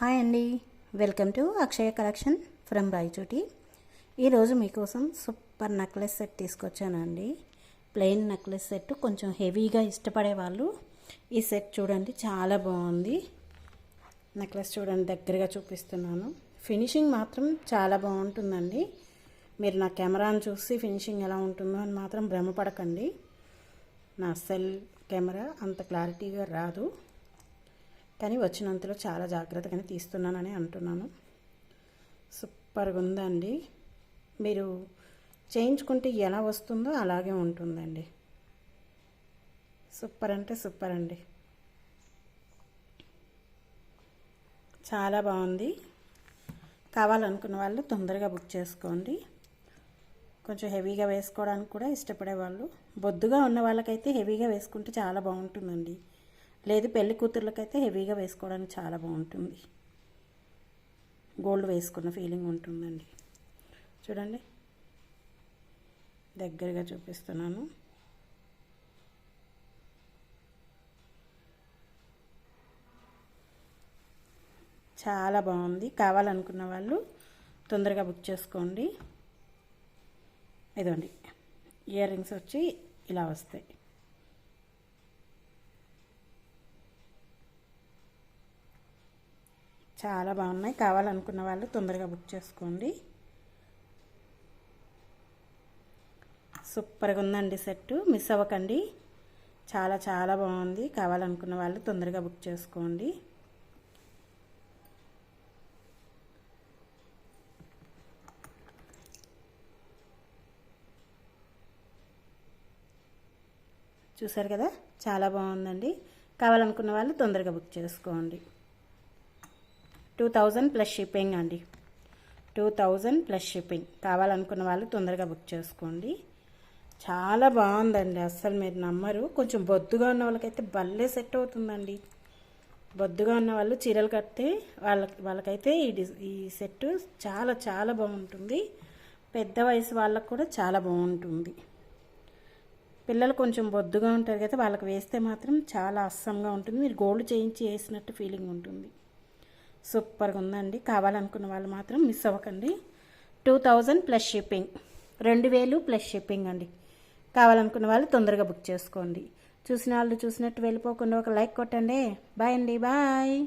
Hi అండి. Welcome to Akshaya collection from Rayachoti. ఈరోజు మీకోసం సూపర్ నెక్లెస్ సెట్ తీసుకొచ్చానండి ప్లెయిన్ నెక్లెస్ సెట్ కొంచెం హెవీగా ఇష్టపడే వాళ్ళు ఈ సెట్ చూడండి చాలా బాగుంది. నెక్లెస్ చూడండి దగ్గరగా చూపిస్తున్నాను. ఫినిషింగ్ మాత్రం చాలా బాగుంటుందండి. మీరు నా కెమెరాను చూసి ఫినిషింగ్ ఎలా ఉంటుందో అని మాత్రం భ్రమపడకండి. నా సెల్ కెమెరా అంత క్లారిటీగా రాదు. కానీ వచ్చినంతలో చాలా జాగ్రత్తగానే తీస్తున్నానని అంటున్నాను. సూపర్గా ఉందండి మీరు చేయించుకుంటే ఎలా వస్తుందో అలాగే ఉంటుందండి. సూపర్ అంటే సూపర్ అండి చాలా బాగుంది. కావాలనుకున్న వాళ్ళు తొందరగా బుక్ చేసుకోండి. కొంచెం హెవీగా వేసుకోవడానికి కూడా ఇష్టపడే వాళ్ళు బొద్దుగా ఉన్న వాళ్ళకైతే హెవీగా వేసుకుంటే చాలా బాగుంటుందండి. లేదు పెళ్ళి కూతుర్లకైతే హెవీగా వేసుకోవడానికి చాలా బాగుంటుంది. గోల్డ్ వేసుకున్న ఫీలింగ్ ఉంటుందండి. చూడండి. దగ్గరగా చూపిస్తున్నాను. చాలా బాగుంది. కావాలనుకున్న వాళ్ళు తొందరగా బుక్ చేసుకోండి. ఇదండి ఇయర్ రింగ్స్ వచ్చి ఇలా వస్తాయి. చాలా బాగున్నాయి. కావాలనుకున్న వాళ్ళు తొందరగా బుక్ చేసుకోండి. సూపర్గా ఉందండి సెట్టు. మిస్ అవ్వకండి. చాలా చాలా బాగుంది. కావాలనుకున్న వాళ్ళు తొందరగా బుక్ చేసుకోండి. చూసారు కదా? చాలా బాగుందండి. కావాలనుకున్న వాళ్ళు తొందరగా బుక్ చేసుకోండి. టూ థౌజండ్ ప్లస్ షిప్పింగ్ అండి. Two thousand plus shipping. కావాలనుకున్న వాళ్ళు తొందరగా బుక్ చేసుకోండి. చాలా బాగుందండి. అస్సలు మీరు నమ్మరు. కొంచెం బొద్దుగా ఉన్న వాళ్ళకైతే భలే సెట్ అవుతుందండి. బొద్దుగా ఉన్న వాళ్ళు చీరలు కడితే వాళ్ళకి వాళ్ళకైతే ఈ డి ఈ సెట్ చాలా చాలా బాగుంటుంది. పెద్ద వయసు వాళ్ళకు కూడా చాలా బాగుంటుంది. పిల్లలు కొంచెం బొద్దుగా ఉంటారు కదా వాళ్ళకి వేస్తే మాత్రం చాలా అస్సంగా ఉంటుంది. మీరు గోల్డ్ చేయించి వేసినట్టు ఫీలింగ్ ఉంటుంది. సూపర్గా ఉందండి కావాలనుకున్న వాళ్ళు మాత్రం మిస్ అవ్వకండి. Two thousand plus shipping. రెండు వేలు ప్లస్ షిప్పింగ్ అండి. కావాలనుకున్న వాళ్ళు తొందరగా బుక్ చేసుకోండి. చూసిన వాళ్ళు చూసినట్టు వెళ్ళిపోకుండా ఒక లైక్ కొట్టండి. బాయ్ అండి. బాయ్.